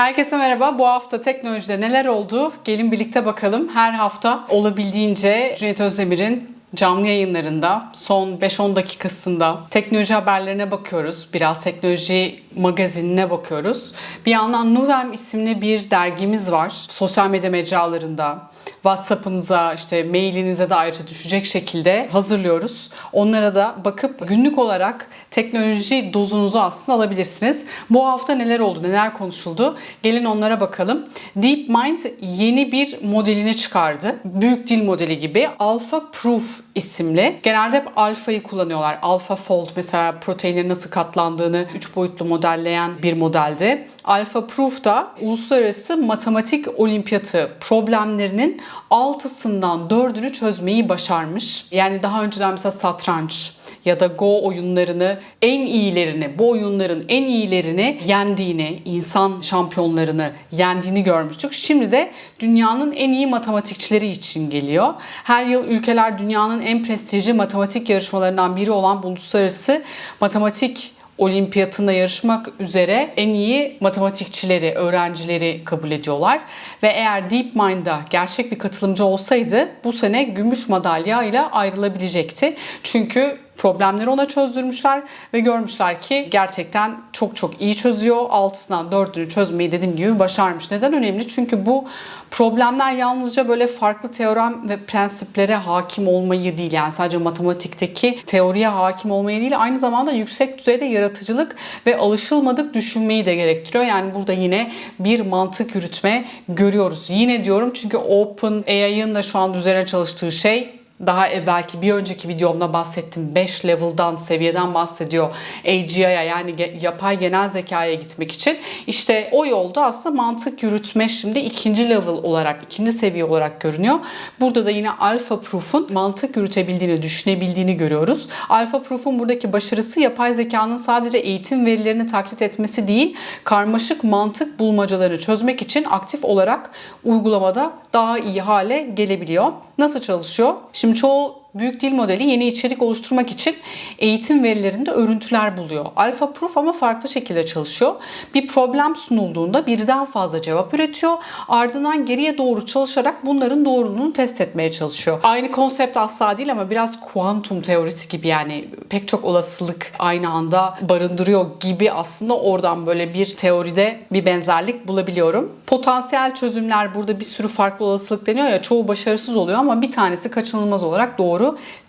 Herkese merhaba. Bu hafta teknolojide neler oldu? Gelin birlikte bakalım. Her hafta olabildiğince Cüneyt Özdemir'in canlı yayınlarında son 5-10 dakikasında teknoloji haberlerine bakıyoruz. Biraz teknoloji magazinine bakıyoruz. Bir yandan Nuvem isimli bir dergimiz var. Sosyal medya mecralarında, WhatsApp'ınıza, işte mailinize de ayrıca düşecek şekilde hazırlıyoruz. Onlara da bakıp günlük olarak teknoloji dozunuzu aslında alabilirsiniz. Bu hafta neler oldu, neler konuşuldu? Gelin onlara bakalım. DeepMind yeni bir modelini çıkardı. Büyük dil modeli gibi Alpha Proof isimli. Genelde hep alfayı kullanıyorlar. AlphaFold mesela proteinlerin nasıl katlandığını 3 boyutlu modelleyen bir modeldi. Alpha Proof da uluslararası matematik olimpiyatı problemlerinin altısından dördünü çözmeyi başarmış. Yani daha önceden mesela satranç ya da Go oyunlarını en iyilerini, bu oyunların en iyilerini yendiğini, insan şampiyonlarını yendiğini görmüştük. Şimdi de dünyanın en iyi matematikçileri için geliyor. Her yıl ülkeler dünyanın en prestijli matematik yarışmalarından biri olan uluslararası matematik olimpiyatında yarışmak üzere en iyi matematikçileri, öğrencileri kabul ediyorlar. Ve eğer DeepMind'da gerçek bir katılımcı olsaydı bu sene gümüş madalya ile ayrılabilecekti. Çünkü problemleri ona çözdürmüşler ve görmüşler ki gerçekten çok çok iyi çözüyor. Altısından dördünü çözmeyi dediğim gibi başarmış. Neden önemli? Çünkü bu problemler yalnızca böyle farklı teorem ve prensiplere hakim olmayı değil yani sadece matematikteki teoriye hakim olmayı değil aynı zamanda yüksek düzeyde yaratıcılık ve alışılmadık düşünmeyi de gerektiriyor. Yani burada yine bir mantık yürütme görüyoruz. Yine diyorum çünkü Open AI'ın da şu an üzerine çalıştığı şey daha evvelki bir önceki videomda bahsettim. 5 level'dan, seviyeden bahsediyor. AGI'ya yani yapay genel zekaya gitmek için. İşte o yolda aslında mantık yürütme şimdi ikinci level olarak, ikinci seviye olarak görünüyor. Burada da yine Alpha Proof'un mantık yürütebildiğini, düşünebildiğini görüyoruz. Alpha Proof'un buradaki başarısı yapay zekanın sadece eğitim verilerini taklit etmesi değil, karmaşık mantık bulmacalarını çözmek için aktif olarak uygulamada daha iyi hale gelebiliyor. Nasıl çalışıyor? Şimdi çoğu büyük dil modeli yeni içerik oluşturmak için eğitim verilerinde örüntüler buluyor. Alpha Proof ama farklı şekilde çalışıyor. Bir problem sunulduğunda birden fazla cevap üretiyor. Ardından geriye doğru çalışarak bunların doğruluğunu test etmeye çalışıyor. Aynı konsept asla değil ama biraz kuantum teorisi gibi yani pek çok olasılık aynı anda barındırıyor gibi aslında oradan böyle bir teoride bir benzerlik bulabiliyorum. Potansiyel çözümler burada bir sürü farklı olasılık deniyor ya çoğu başarısız oluyor ama bir tanesi kaçınılmaz olarak doğru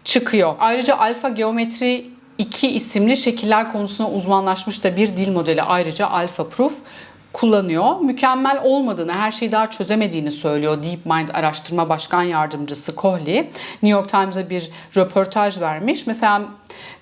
çıkıyor. Ayrıca alfa geometri 2 isimli şekiller konusunda uzmanlaşmış da bir dil modeli ayrıca Alpha Proof kullanıyor. Mükemmel olmadığını, her şeyi daha çözemediğini söylüyor DeepMind Araştırma Başkan Yardımcısı Kohli. New York Times'a bir röportaj vermiş. Mesela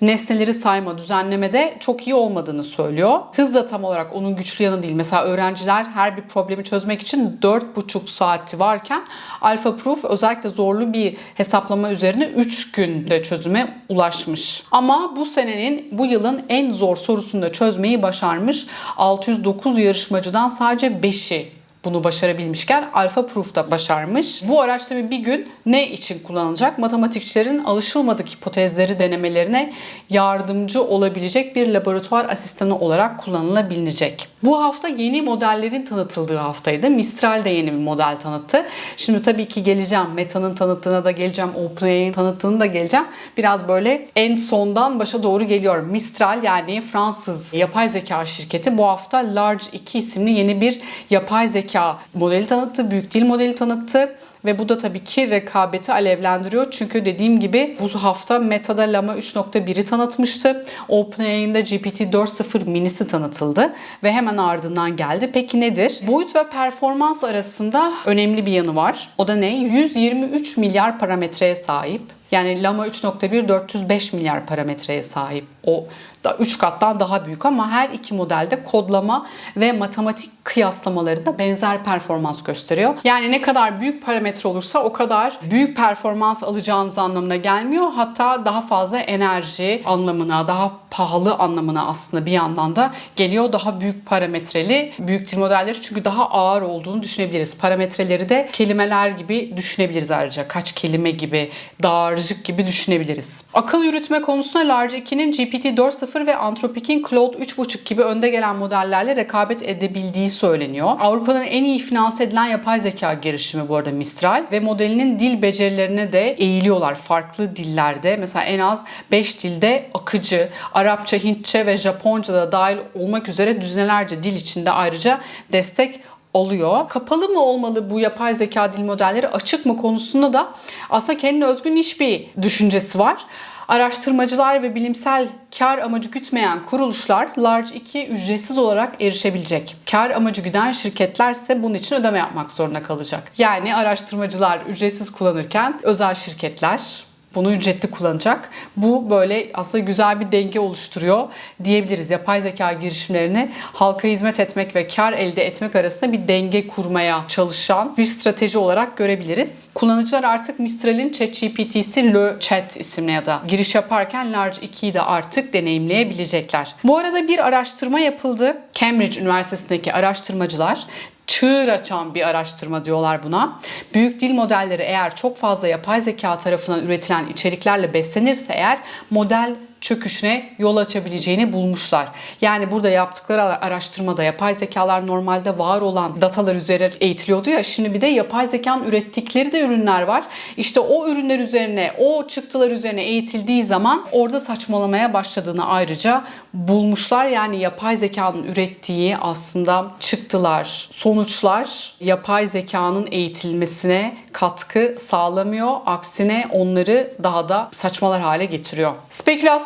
nesneleri sayma, düzenlemede çok iyi olmadığını söylüyor. Hız da tam olarak onun güçlü yanı değil. Mesela öğrenciler her bir problemi çözmek için 4,5 saati varken Alpha Proof özellikle zorlu bir hesaplama üzerine 3 günde çözüme ulaşmış. Ama bu senenin, bu yılın en zor sorusunu da çözmeyi başarmış. 609 yarışmacıdan sadece 5'i bunu başarabilmişken Alpha Proof da başarmış. Bu araç tabii bir gün ne için kullanılacak? Matematikçilerin alışılmadık hipotezleri denemelerine yardımcı olabilecek bir laboratuvar asistanı olarak kullanılabilecek. Bu hafta yeni modellerin tanıtıldığı haftaydı. Mistral de yeni bir model tanıttı. Şimdi tabii ki geleceğim. Meta'nın tanıttığına da geleceğim. OpenAI'nin tanıttığına da geleceğim. Biraz böyle en sondan başa doğru geliyor. Mistral yani Fransız yapay zeka şirketi bu hafta Large 2 isimli yeni bir yapay zeka modeli tanıttı. Büyük dil modeli tanıttı. Ve bu da tabii ki rekabeti alevlendiriyor. Çünkü dediğim gibi bu hafta Meta'da Llama 3.1'i tanıtmıştı. OpenAI'nin de GPT 4.0 minisi tanıtıldı. Ve hemen ardından geldi. Peki nedir? Boyut ve performans arasında önemli bir yanı var. O da ne? 123 milyar parametreye sahip. Yani Llama 3.1 405 milyar parametreye sahip. O da 3 kattan daha büyük ama her iki modelde kodlama ve matematik kıyaslamalarında benzer performans gösteriyor. Yani ne kadar büyük parametre olursa o kadar büyük performans alacağınız anlamına gelmiyor. Hatta daha fazla enerji anlamına, daha pahalı anlamına aslında bir yandan da geliyor. Daha büyük parametreli büyük dil modelleri çünkü daha ağır olduğunu düşünebiliriz. Parametreleri de kelimeler gibi düşünebiliriz ayrıca. Kaç kelime gibi, dağarcık gibi düşünebiliriz. Akıl yürütme konusunda Large 2'nin GPT 4.0 ve Anthropic'in Claude 3.5 gibi önde gelen modellerle rekabet edebildiği söyleniyor. Avrupa'nın en iyi finanse edilen yapay zeka girişimi bu arada Mistral ve modelinin dil becerilerine de eğiliyorlar farklı dillerde. Mesela en az 5 dilde akıcı, Arapça, Hintçe ve Japonca da dahil olmak üzere düzinelerce dil içinde ayrıca destek oluyor. Kapalı mı olmalı bu yapay zeka dil modelleri açık mı konusunda da aslında kendine özgün hiçbir düşüncesi var. Araştırmacılar ve bilimsel kar amacı gütmeyen kuruluşlar Large 2'ye ücretsiz olarak erişebilecek. Kar amacı güden şirketler ise bunun için ödeme yapmak zorunda kalacak. Yani araştırmacılar ücretsiz kullanırken özel şirketler bunu ücretli kullanacak. Bu böyle aslında güzel bir denge oluşturuyor diyebiliriz. Yapay zeka girişimlerini halka hizmet etmek ve kar elde etmek arasında bir denge kurmaya çalışan bir strateji olarak görebiliriz. Kullanıcılar artık Mistral'in ChatGPT'si Le Chat isimli ya da giriş yaparken Large 2'yi de artık deneyimleyebilecekler. Bu arada bir araştırma yapıldı. Cambridge Üniversitesi'ndeki araştırmacılar çığır açan bir araştırma diyorlar buna. Büyük dil modelleri eğer çok fazla yapay zeka tarafından üretilen içeriklerle beslenirse eğer model çöküşüne yol açabileceğini bulmuşlar. Yani burada yaptıkları araştırmada yapay zekalar normalde var olan datalar üzerine eğitiliyordu ya şimdi bir de yapay zekanın ürettikleri de ürünler var. İşte o ürünler üzerine, o çıktılar üzerine eğitildiği zaman orada saçmalamaya başladığını ayrıca bulmuşlar. Yani yapay zekanın ürettiği aslında çıktılar, sonuçlar yapay zekanın eğitilmesine katkı sağlamıyor. Aksine onları daha da saçmalar hale getiriyor.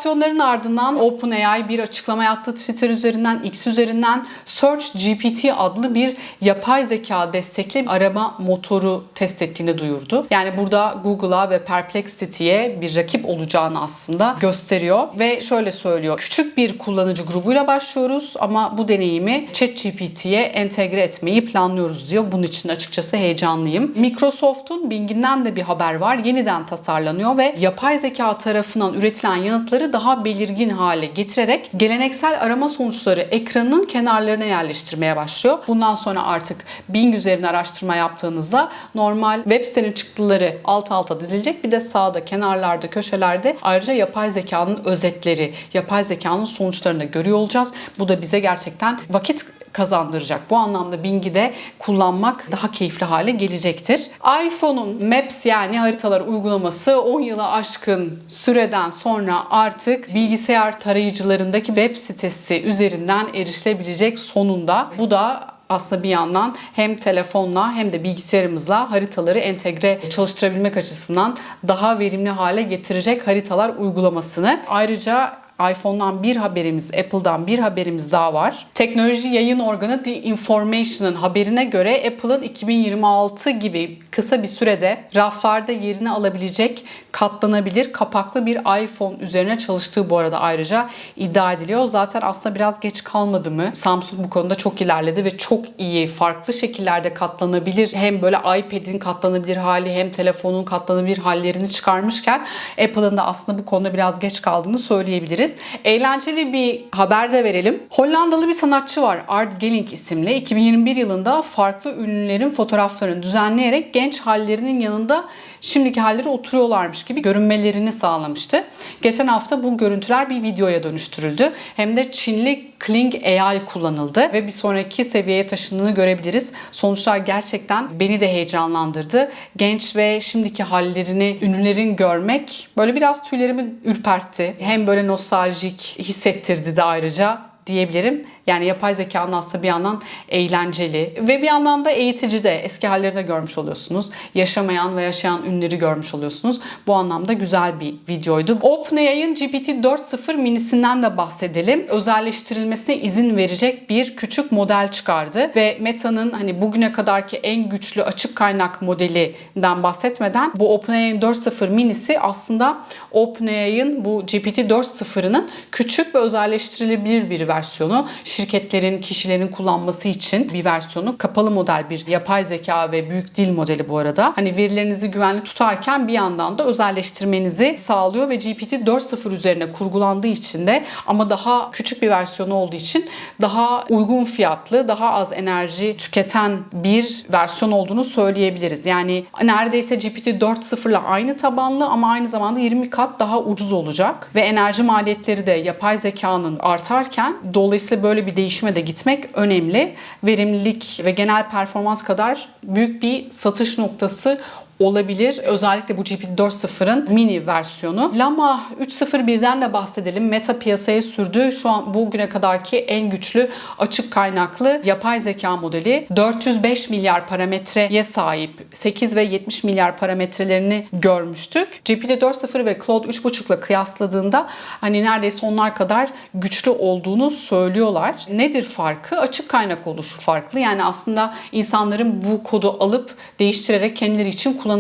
Spekülasyonların ardından OpenAI bir açıklama yaptı Twitter üzerinden, X üzerinden Search GPT adlı bir yapay zeka destekli arama motoru test ettiğini duyurdu. Yani burada Google'a ve Perplexity'ye bir rakip olacağını aslında gösteriyor ve şöyle söylüyor. Küçük bir kullanıcı grubuyla başlıyoruz ama bu deneyimi ChatGPT'ye entegre etmeyi planlıyoruz diyor. Bunun için açıkçası heyecanlıyım. Microsoft'un Bing'inden de bir haber var. Yeniden tasarlanıyor ve yapay zeka tarafından üretilen yanıtları daha belirgin hale getirerek geleneksel arama sonuçları ekranın kenarlarına yerleştirmeye başlıyor. Bundan sonra artık Bing üzerine araştırma yaptığınızda normal web sitenin çıktıları alt alta dizilecek. Bir de sağda, kenarlarda, köşelerde ayrıca yapay zekanın özetleri, yapay zekanın sonuçlarını görüyor olacağız. Bu da bize gerçekten vakit kazandıracak. Bu anlamda Bing'i de kullanmak daha keyifli hale gelecektir. iPhone'un Maps yani haritalar uygulaması 10 yıla aşkın süreden sonra artık bilgisayar tarayıcılarındaki web sitesi üzerinden erişilebilecek sonunda. Bu da aslında bir yandan hem telefonla hem de bilgisayarımızla haritaları entegre çalıştırabilmek açısından daha verimli hale getirecek haritalar uygulamasını. Ayrıca iPhone'dan bir haberimiz, Apple'dan bir haberimiz daha var. Teknoloji yayın organı The Information'ın haberine göre Apple'ın 2026 gibi kısa bir sürede raflarda yerini alabilecek katlanabilir kapaklı bir iPhone üzerine çalıştığı bu arada ayrıca iddia ediliyor. Zaten aslında biraz geç kalmadı mı? Samsung bu konuda çok ilerledi ve çok iyi farklı şekillerde katlanabilir hem böyle iPad'in katlanabilir hali hem telefonun katlanabilir hallerini çıkarmışken Apple'ın da aslında bu konuda biraz geç kaldığını söyleyebiliriz. Eğlenceli bir haber de verelim. Hollandalı bir sanatçı var Art Gelling isimli. 2021 yılında farklı ünlülerin fotoğraflarını düzenleyerek genç hallerinin yanında şimdiki halleri oturuyorlarmış gibi görünmelerini sağlamıştı. Geçen hafta bu görüntüler bir videoya dönüştürüldü. Hem de Çinli Kling AI kullanıldı ve bir sonraki seviyeye taşındığını görebiliriz. Sonuçlar gerçekten beni de heyecanlandırdı. Genç ve şimdiki hallerini ünlülerin görmek böyle biraz tüylerimi ürpertti. Hem böyle nostaljik hissettirdi de ayrıca diyebilirim. Yani yapay zekanın aslında bir yandan eğlenceli ve bir yandan da eğitici de eski hallerini de görmüş oluyorsunuz. Yaşamayan ve yaşayan ünlüleri görmüş oluyorsunuz. Bu anlamda güzel bir videoydu. OpenAI'ın GPT 4.0 minisinden de bahsedelim. Özelleştirilmesine izin verecek bir küçük model çıkardı ve Meta'nın hani bugüne kadarki en güçlü açık kaynak modelinden bahsetmeden bu OpenAI'ın 4.0 minisi aslında OpenAI'ın bu GPT 4.0'ının küçük ve özelleştirilebilir bir versiyonu şirketlerin, kişilerin kullanması için bir versiyonu. Kapalı model bir yapay zeka ve büyük dil modeli bu arada. Hani verilerinizi güvenli tutarken bir yandan da özelleştirmenizi sağlıyor ve GPT 4.0 üzerine kurgulandığı için de ama daha küçük bir versiyonu olduğu için daha uygun fiyatlı, daha az enerji tüketen bir versiyon olduğunu söyleyebiliriz. Yani neredeyse GPT 4.0 ile aynı tabanlı ama aynı zamanda 20 kat daha ucuz olacak ve enerji maliyetleri de yapay zekanın artarken dolayısıyla böyle bir değişime de gitmek önemli. Verimlilik ve genel performans kadar büyük bir satış noktası olabilir. Özellikle bu GPT-4.0'ın mini versiyonu. Llama 3.01'den de bahsedelim. Meta piyasaya sürdü. Şu an bugüne kadarki en güçlü açık kaynaklı yapay zeka modeli. 405 milyar parametreye sahip. 8 ve 70 milyar parametrelerini görmüştük. GPT-4.0 ve Claude 3.5 ile kıyasladığında hani neredeyse onlar kadar güçlü olduğunu söylüyorlar. Nedir farkı? Açık kaynak oluşu farklı. Yani aslında insanların bu kodu alıp değiştirerek kendileri için kullanabiliyorlar.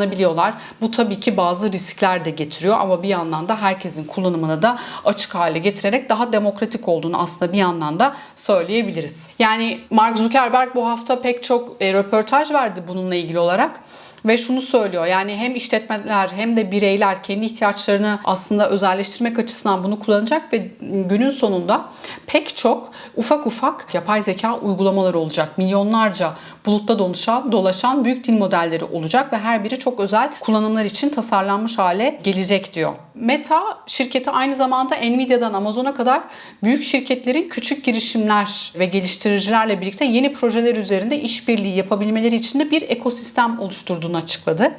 Bu tabii ki bazı riskler de getiriyor ama bir yandan da herkesin kullanımını da açık hale getirerek daha demokratik olduğunu aslında bir yandan da söyleyebiliriz. Yani Mark Zuckerberg bu hafta pek çok e, röportaj verdi bununla ilgili olarak. Ve şunu söylüyor yani hem işletmeler hem de bireyler kendi ihtiyaçlarını aslında özelleştirmek açısından bunu kullanacak ve günün sonunda pek çok ufak ufak yapay zeka uygulamaları olacak. Milyonlarca bulutta dolaşan, dolaşan büyük dil modelleri olacak ve her biri çok özel kullanımlar için tasarlanmış hale gelecek diyor. Meta şirketi aynı zamanda Nvidia'dan Amazon'a kadar büyük şirketlerin küçük girişimler ve geliştiricilerle birlikte yeni projeler üzerinde işbirliği yapabilmeleri için de bir ekosistem oluşturduğunu açıkladı.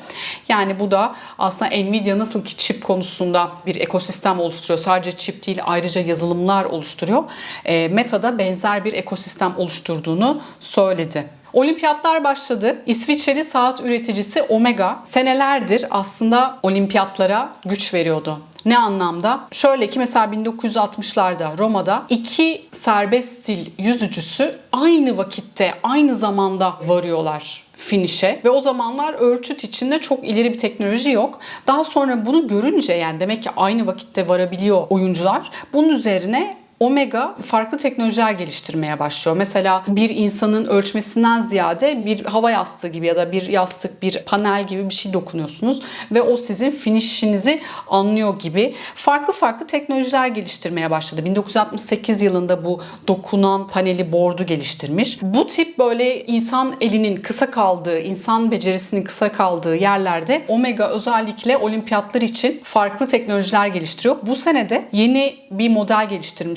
Yani bu da aslında Nvidia nasıl ki çip konusunda bir ekosistem oluşturuyor. Sadece çip değil ayrıca yazılımlar oluşturuyor. E, Meta da benzer bir ekosistem oluşturduğunu söyledi. Olimpiyatlar başladı. İsviçreli saat üreticisi Omega senelerdir aslında olimpiyatlara güç veriyordu. Ne anlamda? Şöyle ki mesela 1960'larda Roma'da iki serbest stil yüzücüsü aynı vakitte, aynı zamanda varıyorlar finişe ve o zamanlar ölçüt içinde çok ileri bir teknoloji yok. Daha sonra bunu görünce yani demek ki aynı vakitte varabiliyor oyuncular. Bunun üzerine Omega farklı teknolojiler geliştirmeye başlıyor. Mesela bir insanın ölçmesinden ziyade bir hava yastığı gibi ya da bir yastık, bir panel gibi bir şey dokunuyorsunuz ve o sizin finishinizi anlıyor gibi farklı farklı teknolojiler geliştirmeye başladı. 1968 yılında bu dokunan paneli board'u geliştirmiş. Bu tip böyle insan elinin kısa kaldığı, insan becerisinin kısa kaldığı yerlerde Omega özellikle olimpiyatlar için farklı teknolojiler geliştiriyor. Bu senede yeni bir model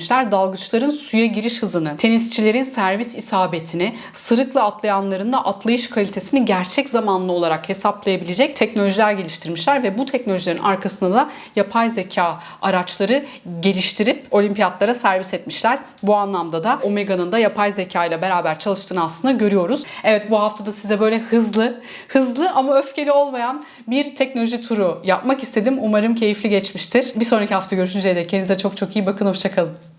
geliştirmişler dalgıçların suya giriş hızını, tenisçilerin servis isabetini, sırıkla atlayanların da atlayış kalitesini gerçek zamanlı olarak hesaplayabilecek teknolojiler geliştirmişler ve bu teknolojilerin arkasında da yapay zeka araçları geliştirip olimpiyatlara servis etmişler. Bu anlamda da Omega'nın da yapay zeka ile beraber çalıştığını aslında görüyoruz. Evet bu hafta da size böyle hızlı, hızlı ama öfkeli olmayan bir teknoloji turu yapmak istedim. Umarım keyifli geçmiştir. Bir sonraki hafta görüşünceye dek kendinize çok çok iyi bakın. Hoşçakalın.